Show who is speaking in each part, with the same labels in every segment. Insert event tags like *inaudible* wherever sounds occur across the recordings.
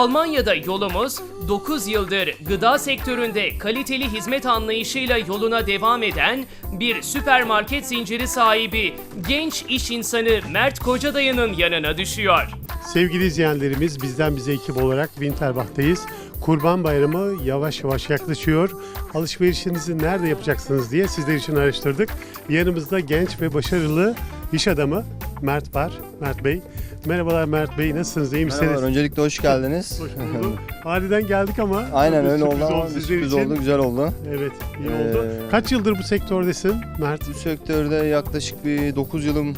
Speaker 1: Almanya'da yolumuz 9 yıldır gıda sektöründe kaliteli hizmet anlayışıyla yoluna devam eden bir süpermarket zinciri sahibi genç iş insanı Mert Kocadayı'nın yanına düşüyor.
Speaker 2: Sevgili izleyenlerimiz bizden bize ekip olarak Winterbach'tayız. Kurban Bayramı yavaş yavaş yaklaşıyor. Alışverişinizi nerede yapacaksınız diye sizler için araştırdık. Yanımızda genç ve başarılı iş adamı Mert var. Mert Bey. Merhabalar Mert Bey. Nasılsınız? İyi misiniz?
Speaker 3: Merhabalar, öncelikle hoş geldiniz.
Speaker 2: Hoş bulduk. *laughs* Aniden geldik ama
Speaker 3: Aynen öyle oldu ama bir sürpriz
Speaker 2: için.
Speaker 3: oldu, güzel oldu.
Speaker 2: Evet, iyi
Speaker 3: Ee,
Speaker 2: oldu. Kaç yıldır bu sektördesin Mert?
Speaker 3: Bu sektörde yaklaşık bir 9 yılım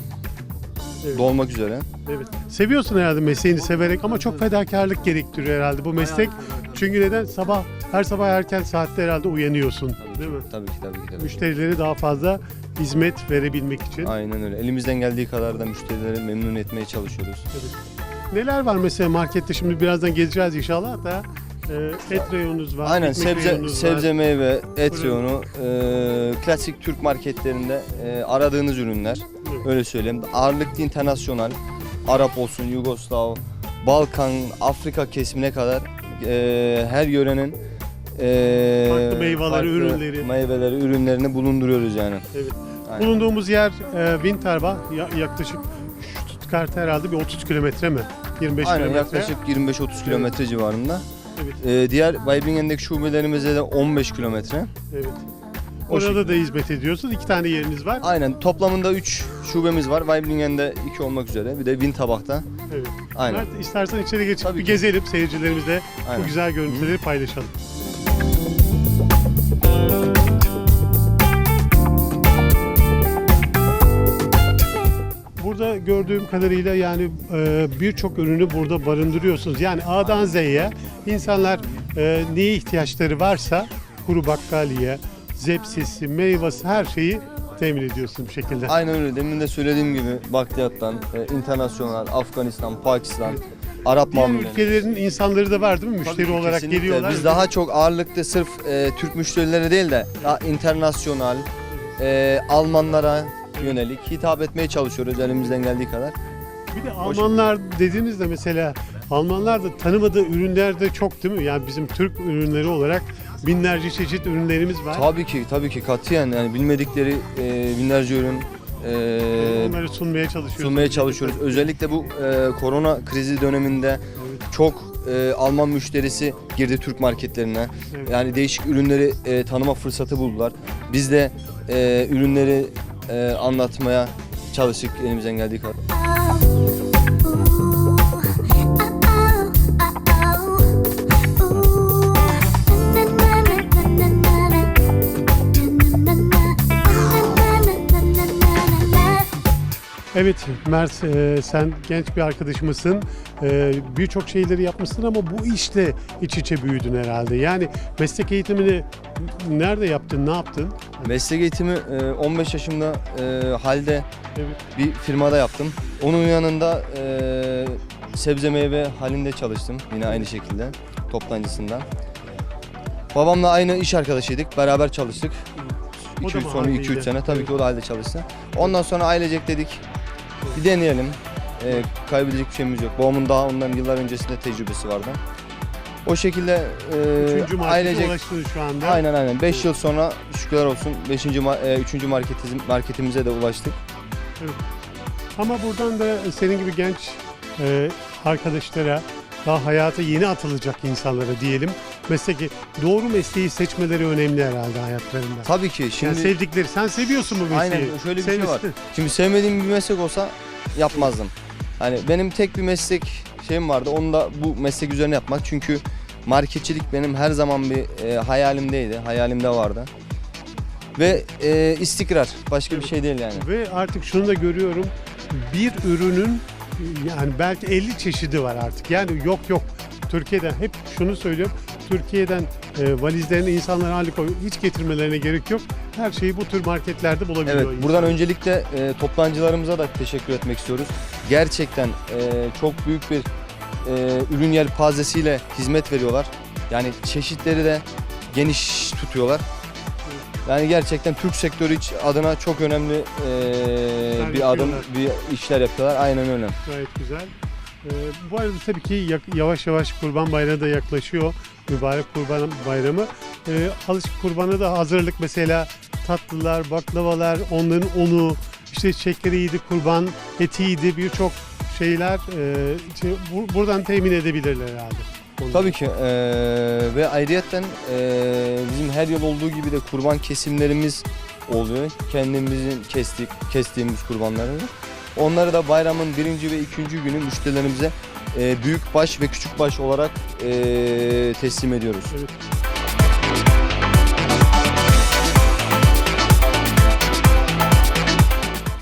Speaker 2: Evet.
Speaker 3: dolmak üzere.
Speaker 2: Evet. Seviyorsun herhalde mesleğini severek ama çok fedakarlık gerektiriyor herhalde bu meslek. Çünkü neden? Sabah her sabah erken saatte herhalde uyanıyorsun. Değil mi?
Speaker 3: Tabii ki tabii ki. Tabii. ki.
Speaker 2: Müşterilere daha fazla hizmet verebilmek için.
Speaker 3: Aynen öyle. Elimizden geldiği kadar da müşterileri memnun etmeye çalışıyoruz.
Speaker 2: Neler var mesela markette şimdi birazdan gezeceğiz inşallah da e, et reyonunuz var.
Speaker 3: Aynen
Speaker 2: ekmek
Speaker 3: sebze
Speaker 2: reyonunuz
Speaker 3: sebze
Speaker 2: var.
Speaker 3: meyve, et
Speaker 2: Fırın.
Speaker 3: reyonu, e, klasik Türk marketlerinde e, aradığınız ürünler.
Speaker 2: Evet.
Speaker 3: Öyle söyleyeyim. Ağırlıklı internasyonal, Arap olsun, Yugoslav, Balkan, Afrika kesimine kadar e, her yörenin e,
Speaker 2: Farklı meyveleri, ürünleri.
Speaker 3: meyveleri, ürünlerini bulunduruyoruz yani.
Speaker 2: Evet.
Speaker 3: Aynen.
Speaker 2: Bulunduğumuz yer e, Winterbach Ya- yaklaşık Stuttgart herhalde bir 30 kilometre mi? 25
Speaker 3: Aynen
Speaker 2: kilometre.
Speaker 3: yaklaşık 25-30 kilometre civarında.
Speaker 2: Evet.
Speaker 3: Ee, diğer Weibingen'deki şubelerimize de 15 kilometre.
Speaker 2: Evet.
Speaker 3: O
Speaker 2: Orada da hizmet ediyorsunuz. İki tane yeriniz var.
Speaker 3: Aynen toplamında 3 şubemiz var. Weibingen'de 2 olmak üzere. Bir de Wintabach'ta.
Speaker 2: Evet.
Speaker 3: Aynen.
Speaker 2: Mert istersen içeri geçip
Speaker 3: Tabii
Speaker 2: bir
Speaker 3: ki.
Speaker 2: gezelim seyircilerimizle bu
Speaker 3: Aynen.
Speaker 2: güzel görüntüleri paylaşalım. Gördüğüm kadarıyla yani e, birçok ürünü burada barındırıyorsunuz. Yani A'dan Z'ye insanlar e, neye ihtiyaçları varsa kuru bakkaliye, zepsisi, meyvesi her şeyi temin ediyorsun bir şekilde.
Speaker 3: Aynen öyle. Demin de söylediğim gibi Bakliyat'tan, e, internasyonel, Afganistan, Pakistan, Arap
Speaker 2: Diğer
Speaker 3: mamulleri.
Speaker 2: ülkelerin insanları da var değil mi?
Speaker 3: Tabii
Speaker 2: Müşteri
Speaker 3: ki,
Speaker 2: olarak
Speaker 3: kesinlikle.
Speaker 2: geliyorlar.
Speaker 3: Biz daha çok ağırlıklı sırf e, Türk müşterilere değil de daha internasyonal, e, Almanlara yönelik hitap etmeye çalışıyoruz elimizden geldiği kadar.
Speaker 2: Bir de Almanlar dediğinizde mesela Almanlar da tanımadığı ürünler de çok değil mi? Yani bizim Türk ürünleri olarak binlerce çeşit ürünlerimiz var.
Speaker 3: Tabii ki, tabii ki katiyen yani bilmedikleri e, binlerce ürün e,
Speaker 2: Onları sunmaya çalışıyoruz.
Speaker 3: sunmaya çalışıyoruz. Özellikle bu e, korona krizi döneminde çok e, Alman müşterisi girdi Türk marketlerine.
Speaker 2: Evet.
Speaker 3: Yani değişik ürünleri e, tanıma fırsatı buldular. Biz de e, ürünleri e, anlatmaya çalıştık elimizden geldiği kadar.
Speaker 2: Evet Mert e, sen genç bir arkadaşımızsın. E, Birçok şeyleri yapmışsın ama bu işle iç içe büyüdün herhalde. Yani meslek eğitimini nerede yaptın, ne yaptın?
Speaker 3: Meslek eğitimi e, 15 yaşımda e, halde bir firmada yaptım. Onun yanında e, sebze meyve halinde çalıştım yine aynı şekilde toptancısında. Babamla aynı iş arkadaşıydık. Beraber çalıştık.
Speaker 2: O
Speaker 3: 2
Speaker 2: da
Speaker 3: yıl
Speaker 2: mı
Speaker 3: sonra 2 3
Speaker 2: haldeydi?
Speaker 3: sene tabii ki o da halde çalıştı. Ondan sonra ailecek dedik bir deneyelim. E, kaybedecek bir şeyimiz yok. Babamın daha ondan yıllar öncesinde tecrübesi vardı. O şekilde e,
Speaker 2: Üçüncü markete
Speaker 3: ailecek
Speaker 2: şu anda.
Speaker 3: Aynen aynen. 5 yıl sonra şükürler olsun 5. 3. marketimiz, marketimize de ulaştık.
Speaker 2: Ama buradan da senin gibi genç e, arkadaşlara daha hayata yeni atılacak insanlara diyelim. Mesleki doğru mesleği seçmeleri önemli herhalde hayatlarında.
Speaker 3: Tabii ki
Speaker 2: Yani
Speaker 3: şimdi
Speaker 2: sevdikleri, sen seviyorsun bu mesleği.
Speaker 3: Aynen, şöyle bir şey var. şimdi sevmediğim bir meslek olsa yapmazdım. Hani benim tek bir meslek şeyim vardı. Onu da bu meslek üzerine yapmak. Çünkü marketçilik benim her zaman bir e, hayalimdeydi. Hayalimde vardı. Ve e, istikrar. Başka bir şey değil yani.
Speaker 2: Ve artık şunu da görüyorum. Bir ürünün yani belki 50 çeşidi var artık. Yani yok yok. Türkiye'den hep şunu söylüyorum. Türkiye'den e, valizlerini insanlar hali hiç getirmelerine gerek yok. Her şeyi bu tür marketlerde bulabiliyor.
Speaker 3: Evet,
Speaker 2: insan.
Speaker 3: buradan öncelikle e, toptancılarımıza da teşekkür etmek istiyoruz. Gerçekten e, çok büyük bir e, ürün yelpazesiyle hizmet veriyorlar. Yani çeşitleri de geniş tutuyorlar. Yani gerçekten Türk sektörü adına çok önemli e, bir adım, bir işler yapıyorlar. Aynen öyle.
Speaker 2: Gayet güzel. Ee, bu arada tabii ki yavaş yavaş Kurban Bayramı da yaklaşıyor. Mübarek Kurban Bayramı. Ee, alışık kurbana da hazırlık mesela tatlılar, baklavalar, onların unu, işte şekeriydi, kurban etiydi birçok şeyler e, buradan temin edebilirler herhalde. Onları.
Speaker 3: Tabii ki eee, ve ayrıyetten eee, bizim her yıl olduğu gibi de kurban kesimlerimiz oluyor. Kendimizin kestik, kestiğimiz kurbanları. Onları da bayramın birinci ve ikinci günü müşterilerimize eee büyük baş ve küçük baş olarak eee, teslim ediyoruz.
Speaker 2: Evet.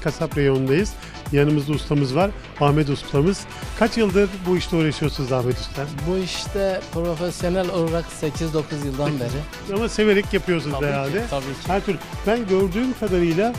Speaker 2: Kasap reyonundayız. Yanımızda ustamız var. Ahmet ustamız. Kaç yıldır bu işte uğraşıyorsunuz Ahmet Usta?
Speaker 4: Bu işte profesyonel olarak 8-9 yıldan beri.
Speaker 2: Ama severek yapıyorsunuz
Speaker 4: Tabii
Speaker 2: herhalde.
Speaker 4: ki, tabii ki.
Speaker 2: Her türlü. Ben gördüğüm kadarıyla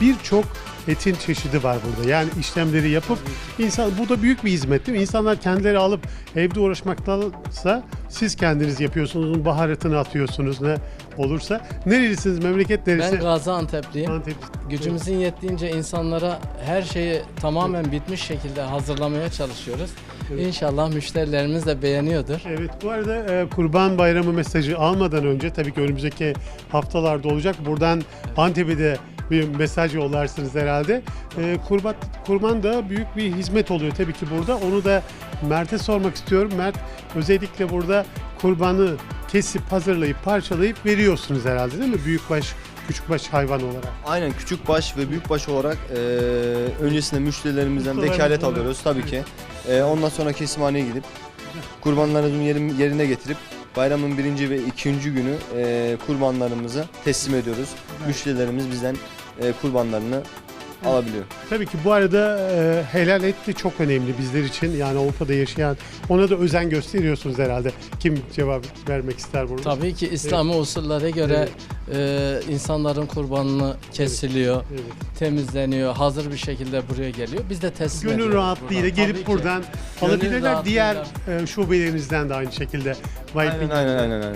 Speaker 2: birçok etin çeşidi var burada. Yani işlemleri yapıp insan bu da büyük bir hizmet değil mi? İnsanlar kendileri alıp evde uğraşmaktansa siz kendiniz yapıyorsunuz. Baharatını atıyorsunuz ne olursa. Nerelisiniz? Memleket neresi?
Speaker 4: Ben Gaziantep'liyim.
Speaker 2: Antep.
Speaker 4: Gücümüzün yettiğince insanlara her şeyi tamamen bitmiş şekilde hazırlamaya çalışıyoruz.
Speaker 2: Evet.
Speaker 4: İnşallah müşterilerimiz de beğeniyordur.
Speaker 2: Evet bu arada e, Kurban Bayramı mesajı almadan önce tabii ki önümüzdeki haftalarda olacak. Buradan Antep'e de bir mesaj yollarsınız herhalde. E, kurban, kurban da büyük bir hizmet oluyor tabii ki burada. Onu da Mert'e sormak istiyorum. Mert özellikle burada kurbanı kesip hazırlayıp parçalayıp veriyorsunuz herhalde değil mi? Büyükbaş, küçükbaş hayvan olarak.
Speaker 3: Aynen küçük baş ve büyük baş olarak eee, öncesinde müşterilerimizden
Speaker 2: Ustalarımızdan
Speaker 3: vekalet alıyoruz tabii ki. Eee, ondan sonra kesimhaneye gidip kurbanlarımızın yerin- yerine getirip bayramın birinci ve ikinci günü eee, kurbanlarımızı teslim ediyoruz. Müşterilerimiz bizden eee, kurbanlarını alabiliyor.
Speaker 2: Tabii ki bu arada e, helal et de çok önemli bizler için. Yani Avrupa'da yaşayan ona da özen gösteriyorsunuz herhalde. Kim cevap vermek ister burada?
Speaker 4: Tabii ki İslami usullere göre e, insanların kurbanını kesiliyor,
Speaker 2: Evet.
Speaker 4: temizleniyor, hazır bir şekilde buraya geliyor. Biz de teslim
Speaker 2: Gönül
Speaker 4: ediyoruz
Speaker 2: rahatlığıyla
Speaker 4: buradan.
Speaker 2: gelip
Speaker 4: ki.
Speaker 2: buradan
Speaker 4: Gönül
Speaker 2: alabilirler. Diğer
Speaker 4: rahatlığıyla.
Speaker 2: e, şubelerinizden de aynı şekilde. White
Speaker 3: Aynen
Speaker 2: Pink-
Speaker 3: aynen aynen. aynen.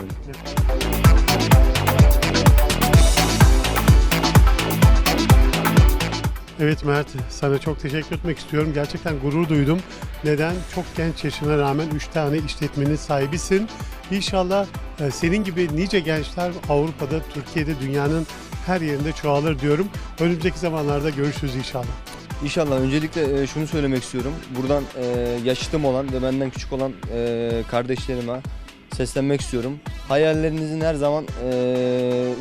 Speaker 2: Evet Mert, sana çok teşekkür etmek istiyorum. Gerçekten gurur duydum. Neden? Çok genç yaşına rağmen 3 tane işletmenin sahibisin. İnşallah e, senin gibi nice gençler Avrupa'da, Türkiye'de, dünyanın her yerinde çoğalır diyorum. Önümüzdeki zamanlarda görüşürüz inşallah.
Speaker 3: İnşallah öncelikle e, şunu söylemek istiyorum. Buradan e, yaşıtım olan ve benden küçük olan kardeşlerime seslenmek istiyorum. Hayallerinizin her zaman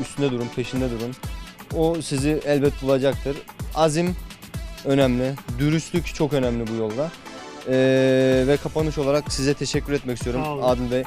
Speaker 3: üstünde durun, peşinde durun. O sizi elbet bulacaktır. Azim önemli, dürüstlük çok önemli bu yolda. E, ve kapanış olarak size teşekkür etmek istiyorum. Adil Bey.